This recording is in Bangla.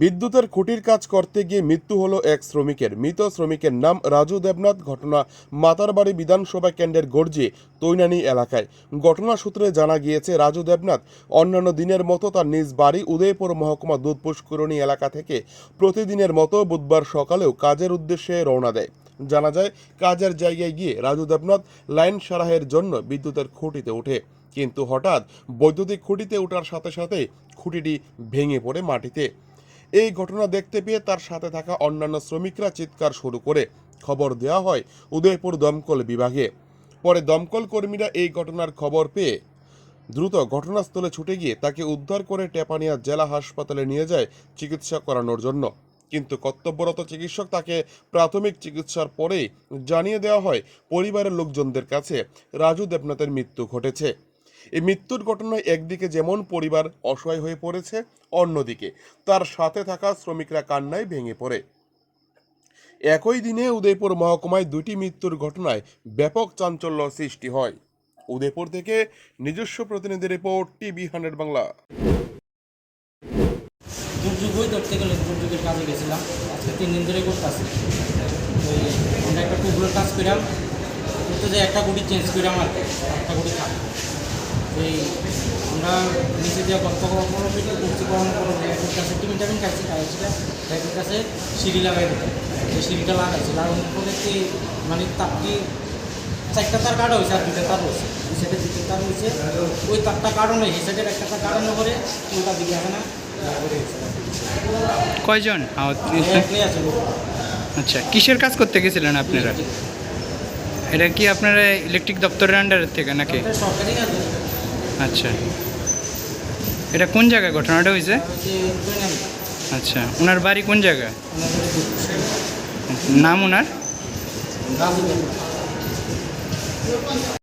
বিদ্যুতের খুঁটির কাজ করতে গিয়ে মৃত্যু হলো এক শ্রমিকের। মৃত শ্রমিকের নাম রাজু দেবনাথ। ঘটনা মাতারবাড়ি বিধানসভা কেন্দ্রের গর্জে তৈনানি এলাকায়। ঘটনা সূত্রে জানা গিয়েছে, রাজু দেবনাথ অন্যান্য দিনের মতো তার নিজ বাড়ি উদয়পুর মহকুমা দুধ পুষ্করণী এলাকা থেকে প্রতিদিনের মতো বুধবার সকালেও কাজের উদ্দেশ্যে রওনা দেয়। জানা যায়, কাজের জায়গায় গিয়ে রাজু দেবনাথ লাইন সারাহের জন্য বিদ্যুতের খুঁটিতে ওঠে। কিন্তু হঠাৎ বৈদ্যুতিক খুঁটিতে ওঠার সাথে সাথে খুঁটিটি ভেঙে পড়ে মাটিতে। এই ঘটনা দেখতে পেয়ে তার সাথে থাকা অন্যান্য শ্রমিকরা চিৎকার শুরু করে খবর দেওয়া হয় উদয়পুর দমকল বিভাগে। পরে দমকল কর্মীরা এই ঘটনার খবর পেয়ে দ্রুত ঘটনাস্থলে ছুটে গিয়ে তাকে উদ্ধার করে টেপানিয়া জেলা হাসপাতালে নিয়ে যায় চিকিৎসা করানোর জন্য। কিন্তু কর্তব্যরত চিকিৎসক তাকে প্রাথমিক চিকিৎসার পরেই জানিয়ে দেওয়া হয়, পরিবারের লোকজনদের কাছে রাজু দেবনাথের মৃত্যু ঘটেছে। এই মৃত্যুর ঘটনায় একদিকে যেমন পরিবার অসহায় হয়ে পড়েছে, অন্যদিকে তার সাথে থাকা শ্রমিকরা কান্নায় ভেঙে পড়ে। একই দিনে উদয়পুর মহকুমায় দুটি মৃত্যুর ঘটনায় ব্যাপক চাঞ্চল্য সৃষ্টি হয়। উদয়পুর থেকে নিজস্ব প্রতিনিধি রিপোর্ট, টিভি হান্ড্রেড বাংলা। দুর্যোগ বই ধরতে গেলে দুর্যোগের কাজে গেছিলাম। আজকে তিন দিন ধরে করতেছি ওই একটা টুকরোর কাজ করিলাম একটা গুটি চেঞ্জ করিলাম আর একটা গুটি এই আমরা নিচে দিয়ে গল্প করার ভিডিও করছি করানোর পর ড্রাইভারের কাছে টিফিন টাফিন খাইছি খাইছিল ড্রাইভারের কাছে সিঁড়ি লাগাই দিতে। সেই সিঁড়িটা লাগাইছি লাগানোর পরে কি মানে তাপটি চারটা তার কাটা হয়েছে আর দুইটা তার হয়েছে। দুই সাইডে দুইটা তার হয়েছে। ওই তারটা কাটানো এই সাইডের একটা তার কাটানো করে ওইটা দিকে আসে না? কয়জন? আচ্ছা কিসের কাজ করতে গেছিলেন আপনারা? এটা কি আপনারা ইলেকট্রিক দপ্তরের আন্ডারের থেকে নাকি? সরকারি আচ্ছা। এটা কোন জায়গায় ঘটনাটা হয়েছে? আচ্ছা ওনার বাড়ি কোন জায়গায় নাম ওনার?